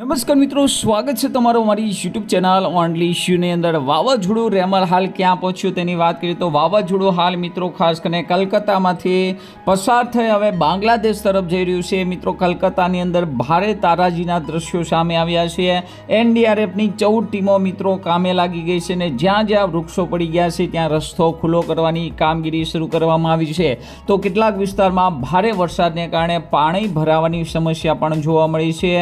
નમસ્કાર મિત્રો, સ્વાગત છે તમારું મારી યુટ્યુબ ચેનલ ઓનલી ઇશ્યુની અંદર. વાવાઝોડું રેમલ હાલ ક્યાં પહોંચ્યું તેની વાત કરીએ તો વાવાઝોડું હાલ મિત્રો ખાસ કરીને કલકત્તામાંથી પસાર થઈ હવે બાંગ્લાદેશ તરફ જઈ રહ્યું છે. મિત્રો, કલકત્તાની અંદર ભારે તારાજીના દ્રશ્યો સામે આવ્યા છે. એનડીઆરએફની ચૌદ ટીમો મિત્રો કામે લાગી ગઈ છે અને જ્યાં જ્યાં વૃક્ષો પડી ગયા છે, ત્યાં રસ્તો ખુલ્લો કરવાની કામગીરી શરૂ કરવામાં આવી છે. તો કેટલાક વિસ્તારમાં ભારે વરસાદને કારણે પાણી ભરાવાની સમસ્યા પણ જોવા મળી છે.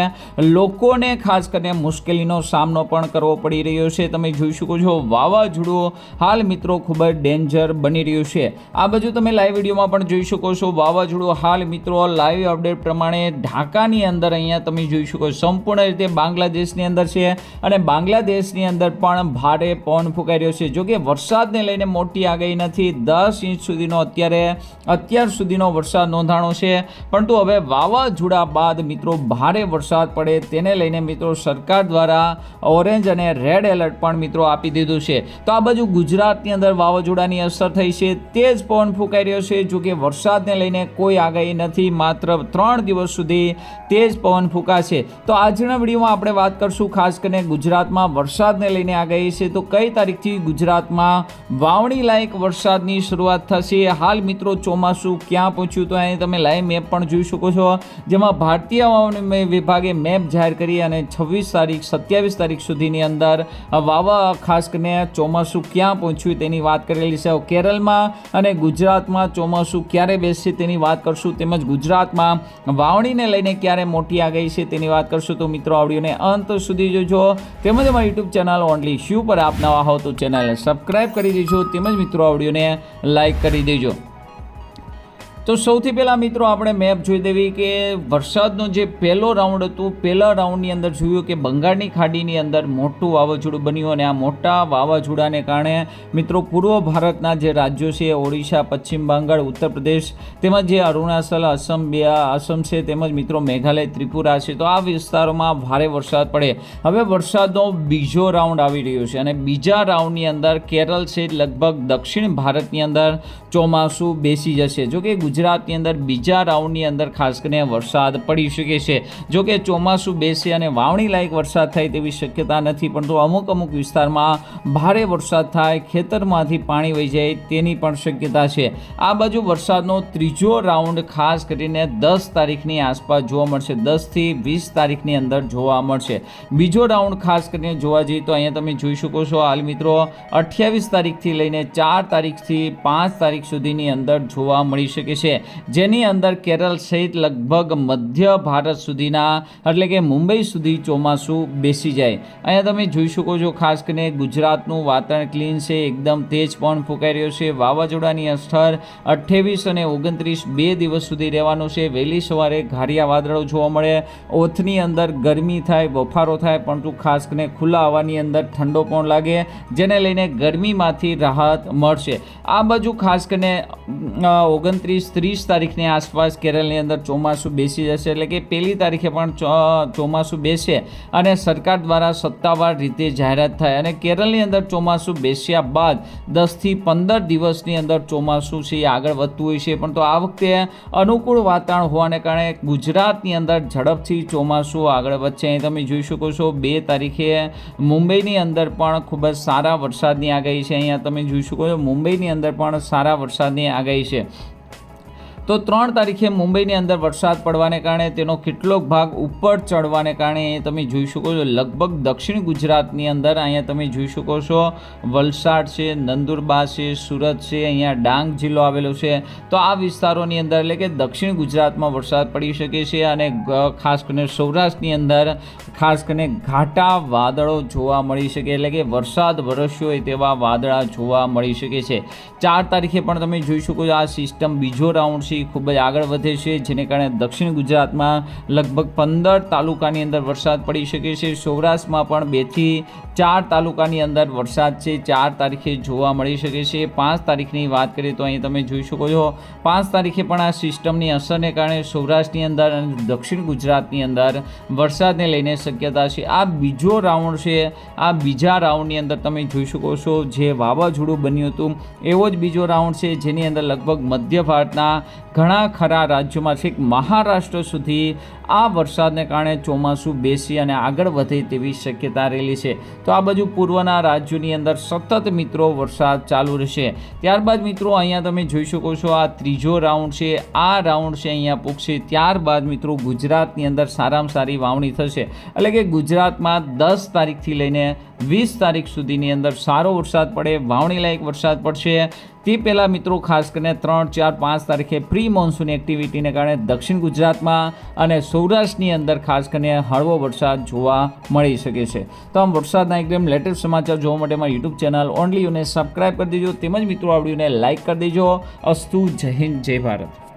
લોકોને ખાસ કરીને મુશ્કેલીનો સામનો પણ કરવો પડી રહ્યો છે. તમે જોઈ શકો છો વાવાઝોડું હાલ મિત્રો ખૂબ જ ડેન્જર બની રહ્યું છે. આ બાજુ તમે લાઈવ વિડીયોમાં પણ જોઈ શકો છો વાવાઝોડું હાલ મિત્રો લાઈવ અપડેટ પ્રમાણે ઢાકાની અંદર અહીંયા તમે જોઈ શકો સંપૂર્ણ રીતે બાંગ્લાદેશની અંદર છે અને બાંગ્લાદેશની અંદર પણ ભારે પવન ફૂંકાઈ રહ્યો છે. જો કે વરસાદને લઈને મોટી આગાહી નથી, દસ ઇંચ સુધીનો અત્યારે, અત્યાર સુધીનો વરસાદ નોંધાણો છે. પરંતુ હવે વાવાઝોડા બાદ મિત્રો ભારે વરસાદ પડે, તેને લઈને મિત્રો સરકાર દ્વારા ઓરેન્જ અને રેડ એલર્ટ પણ મિત્રો આપી દીધું છે. તો આ બાજુ ગુજરાતની અંદર વાવાઝોડાની અસર થઈ છે તેજ પવન ફૂંકાઈ રહ્યો છે. જો કે વરસાદને લઈને કોઈ આગાહી નથી, માત્ર ત્રણ દિવસ સુધી તેજ પવન ફૂંકાશે. તો આજના વિડીયોમાં આપણે વાત કરશું ખાસ કરીને ગુજરાતમાં વરસાદને લઈને આગાહી છે. તો કઈ તારીખથી ગુજરાતમાં વાવણી લાયક વરસાદની શરૂઆત થશે? હાલ મિત્રો ચોમાસું ક્યાં પહોંચ્યું? તો અહીં તમે લાઈવ મેપ પણ જોઈ શકો છો. જેમાં ભારતીય હવામાન વિભાગે મેપ જાહેર કરી અને છવ્વીસ તારીખ, સત્યાવીસ તારીખ સુધીની અંદર વાવા ખાસ કરીને ચોમાસું ક્યાં પહોંચ્યું તેની વાત કરેલી છે. કેરળમાં અને ગુજરાતમાં ચોમાસું ક્યારે બેસશે તેની વાત કરશું તેમજ ગુજરાતમાં વાવણીને લઈને ક્યારે મોટી આગાહી છે તેની વાત કરશું. તો મિત્રો આવડીઓને અંત સુધી જોજો. તેમજ અમારા યુટ્યુબ ચેનલ ઓનલી શ્યુ પર આપ નવા હો તો ચેનલને સબસ્ક્રાઈબ કરી દેજો. તેમજ મિત્રો આવડીઓને લાઈક કરી દેજો. તો સૌથી પહેલાં મિત્રો આપણે મેપ જોઈ દેવી કે વરસાદનો જે પહેલો રાઉન્ડ હતું, પહેલા રાઉન્ડની અંદર જોયું કે બંગાળની ખાડીની અંદર મોટું વાવાઝોડું બન્યું અને આ મોટા વાવાઝોડાને કારણે મિત્રો પૂર્વ ભારતના જે રાજ્યો છે, ઓડિશા, પશ્ચિમ બંગાળ, ઉત્તર પ્રદેશ, તેમજ જે અરુણાચલ અસમ બે આસમ છે, તેમજ મિત્રો મેઘાલય, ત્રિપુરા છે, તો આ વિસ્તારોમાં ભારે વરસાદ પડે. હવે વરસાદનો બીજો રાઉન્ડ આવી રહ્યો છે અને બીજા રાઉન્ડની અંદર કેરળ છે, લગભગ દક્ષિણ ભારતની અંદર ચોમાસું બેસી જશે. જો કે ગુજરાતની અંદર બીજા રાઉન્ડની અંદર ખાસ કરીને વરસાદ પડી શકે છે. જો કે ચોમાસું બેસે અને વાવણી લાયક વરસાદ થાય તેવી શક્યતા નથી, પરંતુ અમુક અમુક વિસ્તારમાં ભારે વરસાદ થાય, ખેતરમાંથી પાણી વહી જાય તેની પણ શક્યતા છે. આ બાજુ વરસાદનો ત્રીજો રાઉન્ડ ખાસ કરીને દસ તારીખની આસપાસ જોવા મળશે. દસથી વીસ તારીખની અંદર જોવા મળશે. બીજો રાઉન્ડ ખાસ કરીને જોવા જઈએ તો અહીંયા તમે જોઈ શકો છો, હાલ મિત્રો અઠ્યાવીસ તારીખથી લઈને ચાર તારીખથી પાંચ તારીખ સુધીની અંદર જોવા મળી શકે છે. જેની અંદર કેરળ સહિત લગભગ મધ્ય ભારત સુધીના, એટલે કે મુંબઈ સુધી ચોમાસું બેસી જાય. અહીંયા તમે જોઈ શકો છો, ખાસ કરીને ગુજરાતનું વાતાવરણ ક્લીન છે, એકદમ તેજ પણ ફૂંકાઈ રહ્યો છે. વાવાઝોડાની અસર અઠ્ઠાવીસ અને ઓગણત્રીસ બે દિવસ સુધી રહેવાનું છે. વહેલી સવારે ઘારિયા વાદળો જોવા મળે. ઓથની અંદર ગરમી થાય, બફારો થાય, પરંતુ ખાસ કરીને ખુલ્લા હવાની અંદર ઠંડો પણ લાગે, જેને લઈને ગરમીમાંથી રાહત મળશે. આ બાજુ ખાસ કરીને ઓગણત્રીસ ત્રીસ તારીખની આસપાસ કેરળની અંદર ચોમાસું બેસી જશે, એટલે કે પહેલી તારીખે પણ ચોમાસું બેસે અને સરકાર દ્વારા સત્તાવાર રીતે જાહેરાત થાય અને કેરળની અંદર ચોમાસું બેસ્યા બાદ દસથી પંદર દિવસની અંદર ચોમાસું છે એ આગળ વધતું હોય છે. પણ તો આ વખતે અનુકૂળ વાતાવરણ હોવાને કારણે ગુજરાતની અંદર ઝડપથી ચોમાસું આગળ વધશે. અહીં તમે જોઈ શકો છો, બે તારીખે મુંબઈની અંદર પણ ખૂબ જ સારા વરસાદની આગાહી છે. અહીંયા તમે જોઈ શકો છો, મુંબઈની અંદર પણ સારા વરસાદની આગાહી છે. તો ત્રણ તારીખે મુંબઈની અંદર વરસાદ પડવાને કારણે તેનો કેટલોક ભાગ ઉપર ચડવાને કારણે તમે જોઈ શકો છો. લગભગ દક્ષિણ ગુજરાતની અંદર અહીંયા તમે જોઈ શકો છો. વલસાડ છે, નંદુરબાર છે, સુરત છે, અહીંયા ડાંગ જિલ્લો આવેલો છે. તો આ વિસ્તારોની અંદર એટલે કે દક્ષિણ ગુજરાતમાં વરસાદ પડી શકે છે અને ખાસ કરીને સૌરાષ્ટ્રની અંદર ખાસ કરીને ઘાટા વાદળો જોવા મળી શકે એટલે કે વરસાદ વરસ્યો હોય તેવા વાદળા જોવા મળી શકે છે. ચાર તારીખે પણ તમે જોઈ શકો છો આ સિસ્ટમ. બીજો રાઉન્ડ છે ખૂબ જ આગળ વધે છે, જેને કારણે દક્ષિણ ગુજરાતમાં લગભગ પંદર તાલુકાની અંદર વરસાદ પડી શકે છે. સૌરાષ્ટ્રમાં પણ બેથી ચાર તાલુકાની અંદર વરસાદ છે. ચાર તારીખે જોવા મળી શકે છે. પાંચ તારીખની વાત કરીએ તો અહીં તમે જોઈ શકો છો, પાંચ તારીખે પણ આ સિસ્ટમની અસરને કારણે સૌરાષ્ટ્રની અંદર અને દક્ષિણ ગુજરાતની અંદર વરસાદને લઈને શક્યતા છે. આ બીજો રાઉન્ડ છે. આ બીજા રાઉન્ડની અંદર તમે જોઈ શકો છો, જે વાવાઝોડું બન્યું હતું, એવો જ બીજો રાઉન્ડ છે, જેની અંદર લગભગ મધ્ય ભારતના ઘણા ખરા રાજ્યોમાં છેક મહારાષ્ટ્ર સુધી આ વરસાદને કારણે ચોમાસું બેસી અને આગળ વધે તેવી શક્યતા રહેલી છે. તો આ બાજુ પૂર્વના રાજ્યોની અંદર સતત મિત્રો વરસાદ ચાલુ રહેશે. ત્યારબાદ મિત્રો અહીંયા તમે જોઈ શકો છો આ ત્રીજો રાઉન્ડ છે. આ રાઉન્ડ છે અહીંયા પૂગશે. ત્યારબાદ મિત્રો ગુજરાતની અંદર સારામાં સારી વાવણી થશે. એટલે કે ગુજરાતમાં દસ તારીખથી લઈને વીસ તારીખ સુધીની અંદર સારો વરસાદ પડે વાવણી લાયક વરસાદ પડશે. તે પહેલાં મિત્રો ખાસ કરીને ત્રણ, ચાર, પાંચ તારીખે પ્રી મોન્સૂન એક્ટિવિટીને કારણે દક્ષિણ ગુજરાતમાં અને સૌરાષ્ટ્રની અંદર ખાસ કરીને હળવો વરસાદ જોવા મળી શકે છે. તો આમ વરસાદના એકદમ લેટેસ્ટ સમાચાર જોવા માટે મારી યુટ્યુબ ચેનલ ઓનલી યુને સબસ્ક્રાઈબ કરી દેજો. તેમજ મિત્રો આવડીને લાઇક કરી દેજો. અસ્તુ જય હિન્દ, જય ભારત.